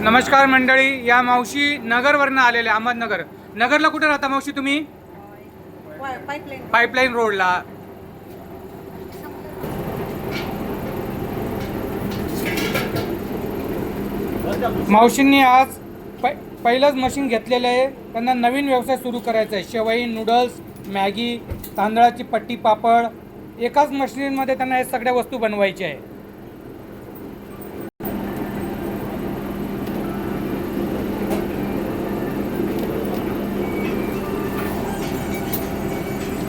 नमस्कार मंडळी या मावशी नगरवरनं आलेल्या अहमदनगर. नगरला कुठे राहता मावशी तुम्ही? पाईपलाईन रोडला मावशींनी आज पै पहिलंच मशीन घेतलेलं आहे. त्यांना नवीन व्यवसाय सुरू करायचा आहे. शेवई नूडल्स मॅगी तांदळाची पट्टी पापड. एकाच मशीनमध्ये त्यांना या सगळ्या वस्तू बनवायच्या आहे.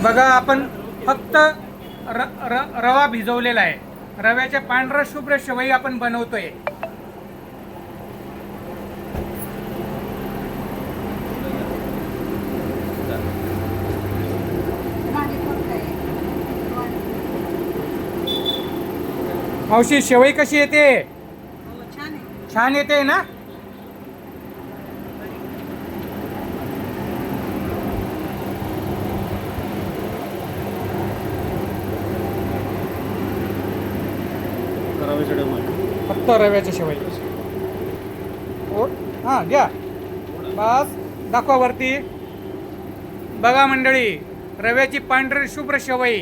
बघा आपण फक्त र, र, रवा भिजवलेला आहे. रव्याच्या पांढरा शुभ्र शेवई आपण बनवतोय. मावशी शेवई कशी येते? हो छान आहे. छान फक्त रव्याची शेवई. ओ हां घ्या. बस दाखवा वरती. बघा मंडळी रव्याची पांढरी शुभ्र शेवई.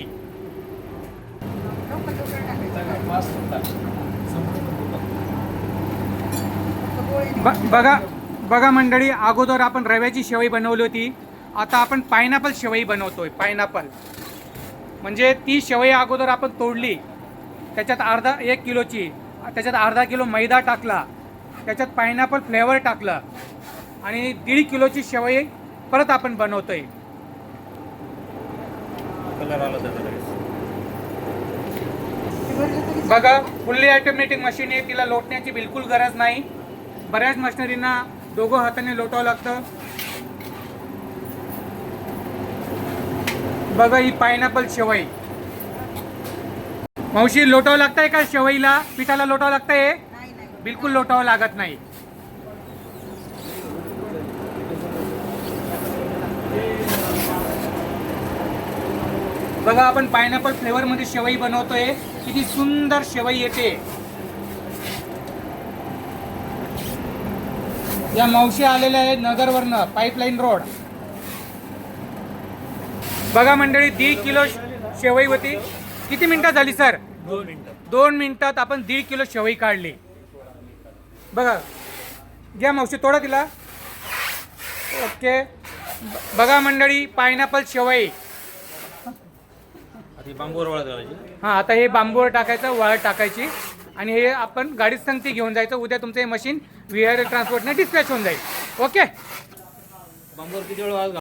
ब- बघा बघा मंडळी अगोदर आपण रव्याची शेवई बनवली होती. आता आपण पायनॅपल शेवई बनवतोय पायनॅपल म्हणजे ती शेवई अगोदर आपण तोडली. त्याच्यात अर्धा एक किलोची त्याच्यात अर्धा किलो मैदा टाकला त्याच्यात पायनॅपल फ्लेवर टाकला आणि दीड किलोची शेवई परत आपण बनवतोय. कलर आला बघा फुल्ली ऑटोमॅटिक मशीन आहे तिला लोटण्याची बिलकुल गरज नाही. बऱ्याच मशिनरींना दोघं हाताने लोटावं लागतं. बघा ही पायनॅपल शेवई. मावशी लोटावं लागतंय का शेवईला? पिठाला लोटावं लागतंय? बिलकुल लोटावं लागत नाही. बघा आपण पायनॅपल फ्लेवर मध्ये शेवई बनवतोय. किती सुंदर शेवई येते. या मावशी आलेल्या आहेत नगरवरनं पाईपलाईन रोड बघा मंडळी दीड किलो शेवई होती. किती मिनिटात झाली सर? दोन मिनिटं. दोन मिनिटात आपण दीड किलो शेवई काढली. बघा घ्या मावशी तोडा तिला. ओके. बघा मंडळी पायनॅपल शेवई. ही बांबूवर वळत घालायची. हां आता हे बांबूवर टाकायचं वाळत टाकायची. आणि हे आपण गाडीत संगती घेऊन जायचं. उद्या तुमचं हे मशीन व्ही आर ट्रान्सपोर्टने डिस्पॅच होऊन जाईल. ओके? बांबूवर किती वेळ वाळत